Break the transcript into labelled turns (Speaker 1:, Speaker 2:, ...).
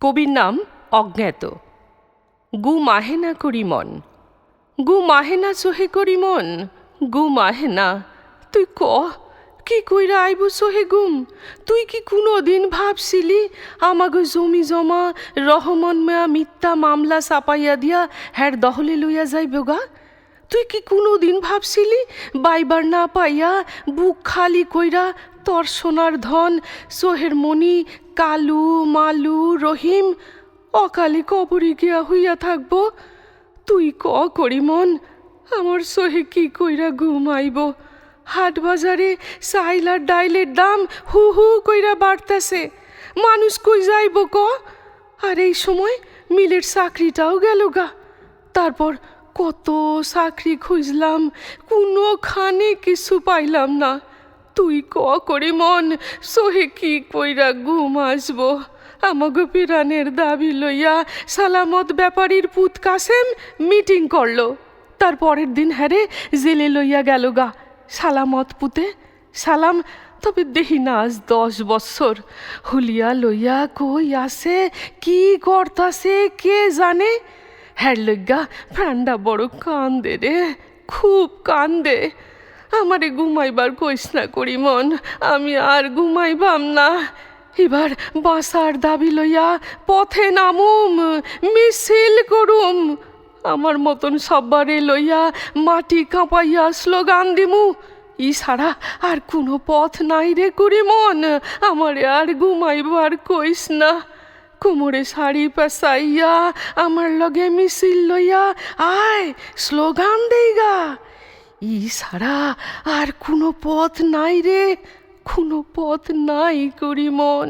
Speaker 1: কবির নাম অজ্ঞাত। গু মাহেনা করি মন। গু মাহেনা সোহে করি মন। গু মাহেনা তুই ক? কি কইরা আইব সোহে গুম? তুই কি কোনো দিন ভাবছিলি আমাগো জমি জমা, রহমন মেয়া মিথ্যা মামলা চাপাইয়া দিয়া হ্যার দহলে লইয়া যাইব গা? তুই কি কোনো দিন ভাবছিলি বাইবার না পাইয়া বুক খালি কইরা তোর সোনার ধন, সোহের মণি, কালু, মালু, রহিম, অকালে কবরে গিয়া হইয়া থাকব। তুই ক করি মন? আমার সোহে কি কইরা ঘুমাইব? হাট বাজারে সাইল আর ডাইলের দাম হু হু কইরা বাড়তাছে। মানুষ কই যাইব ক? আর এই সময় মিলের চাকরিটাও গেল গা। তারপর কত চাকরি খুঁজলাম, কোনোখানে কিছু পাইলাম না। তুই ক করে মন? সোহে কি কইরা ঘুম আসব? আমাগো পিরানের দাবি লইয়া সালামত ব্যাপারীর পুত কাসেম মিটিং করল। তার পরের দিন হ্যারে জেলে লইয়া গেল গা। সালামত পুতে সালাম, তবে দেহি না আজ দশ বৎসর। হুলিয়া লইয়া কই আসে? কি করতাছে? কে জানে? হ্যার লইগা প্রাণটা বড় কান্দে রে, খুব কান্দে। আমারে ঘুমাইবার কইস না করি মন, আমি আর ঘুমাইবাম না। এবার বাসার দাবি লইয়া পথে নামুম, মিছিল করুম। আমার মতন সব্বারে লইয়া মাটি কাঁপাইয়া স্লোগান দিমু। ই ছাড়া আর কোনো পথ নাই রে করি মন, আমারে আর ঘুমাইবার কইস না কোমরে শাড়ি পেঁচাইয়া, আমার লগে মিছিল লইয়া, আয়, স্লোগান দেইগা। ই সারা আর কোনো পথ নাই রে কোনো পথ নাই করি মন